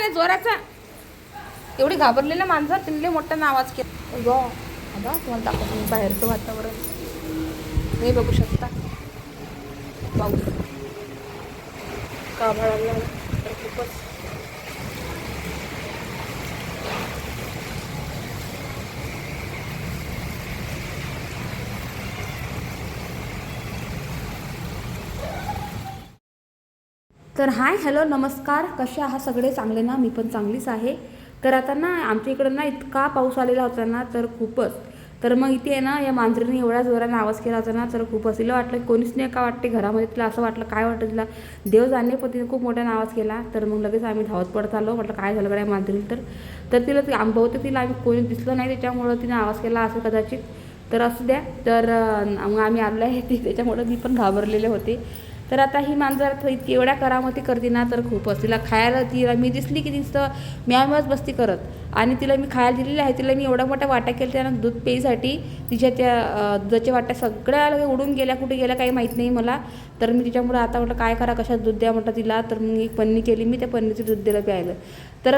नाही जोराचा. एवढी घाबरलेल्या माणसं तिने मोठा आवाज केला. गो आता तुम्हाला दाखवतो बाहेरचं वातावरण. नाही बघू शकता. पाऊस. काभाळ खूपच तर हाय हॅलो नमस्कार. कसे आहात सगळे? चांगले ना? मी पण चांगलीच आहे. तर आता ना आमच्या इकडं ना इतका पाऊस आलेला होता ना तर खूपच. तर मग इथे आहे ना या मांजरीने एवढ्या जोराने आवाज केला होता ना तर खूपच. तिला वाटलं कोणीच नाही का वाटते घरामध्ये? तिला असं वाटलं काय वाटतं तिला? देव जाणे पण तिने खूप मोठ्याने आवाज केला. तर मग लगेच आम्ही धावत पडत आलो. म्हटलं काय झालं काय मांजरी तर? तर तिला ती आम बहुतेक तिला आम्ही कोणी दिसलं नाही त्याच्यामुळं तिने आवाज केला असं कदाचित. तर असू द्या. तर मग आम्ही आणलं आहे. ती त्याच्यामुळं मी पण घाबरलेले होते. तर आता ही मांजर तर इतकी एवढ्या करामती करते ना तर खूपच. तिला खायला तिला मी दिसली की तिचं म्यावच बसती करत. आणि तिला मी खायला दिलेलं आहे. तिला मी एवढा मोठ्या वाटा केला त्यानं दूध पेईसाठी तिच्या त्या दुधाच्या वाट्या सगळ्या उडून गेल्या कुठे गेल्या काही माहीत नाही मला. तर मी तिच्यामुळे आता म्हटलं काय करा कशात दूध द्या? म्हटलं तिला. तर मग एक पन्नी केली मी त्या पन्नीचं दूध दिलं प्यायलं. तर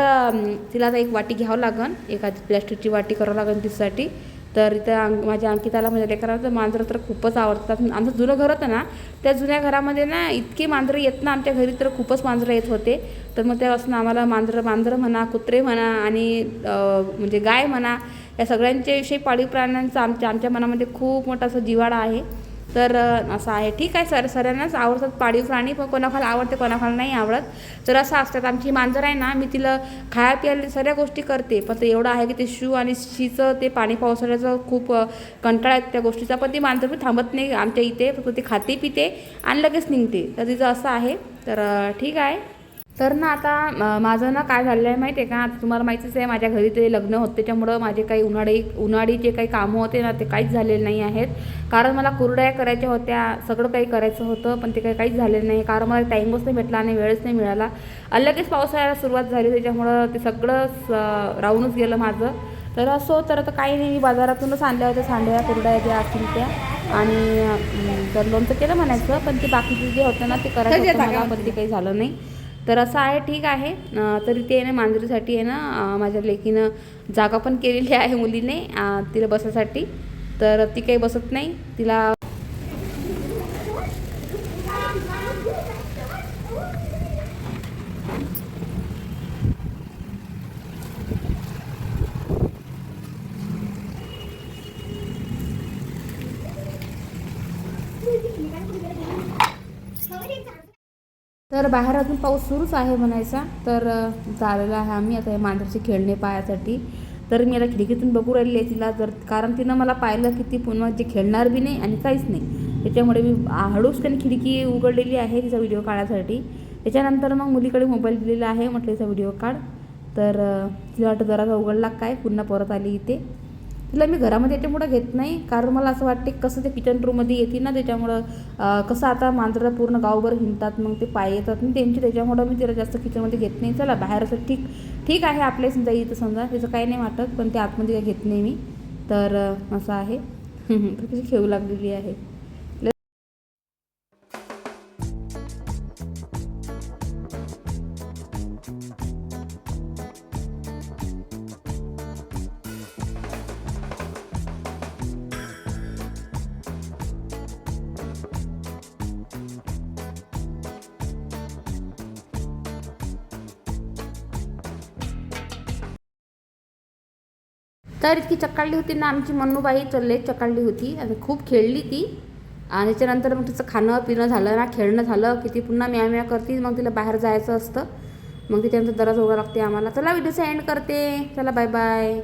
तिला आता एक वाटी घ्यावं लागन. एखादी प्लॅस्टिकची वाटी करावं लागेल तिच्यासाठी. तर इथं अंक माझ्या अंकिताला म्हणजे लेकराला तर मांजरं तर खूपच आवडतात. आमचं जुनं घर होतं ना त्या जुन्या घरामध्ये ना इतकी मांजरं येत ना आमच्या घरी तर खूपच मांजरं येत होते. तर मग त्यापासून आम्हाला मांजरं मांजरं म्हणा कुत्रे म्हणा आणि म्हणजे गाय म्हणा या सगळ्यांच्या विषयी पाळीव प्राण्यांचा आमच्या आमच्या मनामध्ये खूप मोठा असं जिवाळा आहे. तर असं आहे. ठीक आहे सर. सरांनाच आवडतात पाळीव प्राणी पण कोणाखाला आवडते कोणाखाला नाही आवडत. तर असं असतात. आमची मांजर आहे ना मी तिला खाया प्यायला सगळ्या गोष्टी करते. पण ते एवढं आहे की ते शू आणि शीचं ते पाणी पावसाळ्याचं खूप कंटाळा आहे त्या गोष्टीचा. पण ती मांजर पण थांबत नाही आमच्या इथे. फक्त ते खाते पिते आणि लगेच निघते. तर तिचं असं आहे. तर ठीक आहे. तर ना आता माझं ना काय झालेलं आहे माहिती आहे का? आता तुम्हाला माहितीच आहे माझ्या घरी ते लग्न होतं त्याच्यामुळं माझे काही उन्हाळी उन्हाळी जे काही कामं होते ना ते काहीच झालेले नाही आहेत. कारण मला कुरड्या करायच्या होत्या सगळं काही करायचं होतं पण ते काही काहीच झालेलं नाही. कारण मला टाईमच नाही भेटला आणि वेळच नाही मिळाला. लगेच पावसाळ्याला सुरुवात झाली त्याच्यामुळं ते सगळंच अं, राहूनच गेलं माझं. तर असो तर आता काही नाही मी बाजारातूनच आणल्या होत्या सांड्या कुरड्या ज्या असतील त्या. आणि तर लोणचं केलं म्हणायचं पण ते बाकीचे जे होतं ना ते करायचं होतं मला पण ते काही झालं नाही. तर असं आहे ठीक आहे. तरी ते ना मांजरीसाठी आहे ना माझ्या लेकीनं जागा पण केलेली आहे मुलीने तिला बसायसाठी तर ती काही बसत नाही. तिला तर बाहेर अजून पाऊस सुरूच आहे म्हणायचा. तर अ, चाललेला आहे आम्ही आता हे मांजरची खेळणे पायासाठी तर मी आता खिडकीतून बघू राहिली आहे तिला जर कारण तिनं मला पाहिलं की ती पुन्हा जे खेळणार बी नाही आणि काहीच नाही. त्याच्यामुळे मी हळूच त्यांनी खिडकी उघडलेली आहे तिचा व्हिडिओ काढायसाठी. त्याच्यानंतर मग मुलीकडे मोबाईल दिलेला आहे म्हटलं तिचा व्हिडिओ काढ. तर तिला वाटतं जरा उघडला काय पुन्हा परत आली इथे. तिला मी घरामध्ये याच्यामुळं घेत नाही. कारण मला असं वाटते कसं ते किचन रूममध्ये येते ना त्याच्यामुळं कसं आता मांजरं पूर्ण गावभर हिंडतात मग ते पाय येतात. ना त्यांची त्याच्यामुळं मी तिला जास्त किचनमध्ये घेत नाही. चला बाहेर असं ठीक ठीक आहे आपल्या समजा इथं समजा त्याचं काही नाही वाटत पण ते आतमध्ये घेत नाही मी. तर असं आहे. तर कशी खेळू लागलेली आहे. तर इतकी चक्काळली होती ना आमची मन्नूबाई तर लई चक्काळली होती. आणि खूप खेळली ती. आणि त्याच्यानंतर मग तिचं खाणं पिणं झालं ना खेळणं झालं. की ती पुन्हा म्या म्या करते मग तिला बाहेर जायचं असतं. मग तिच्यानंतर दरज उघडा लागते आम्हाला. चला व्हिडिओचा एंड करते. चला बाय बाय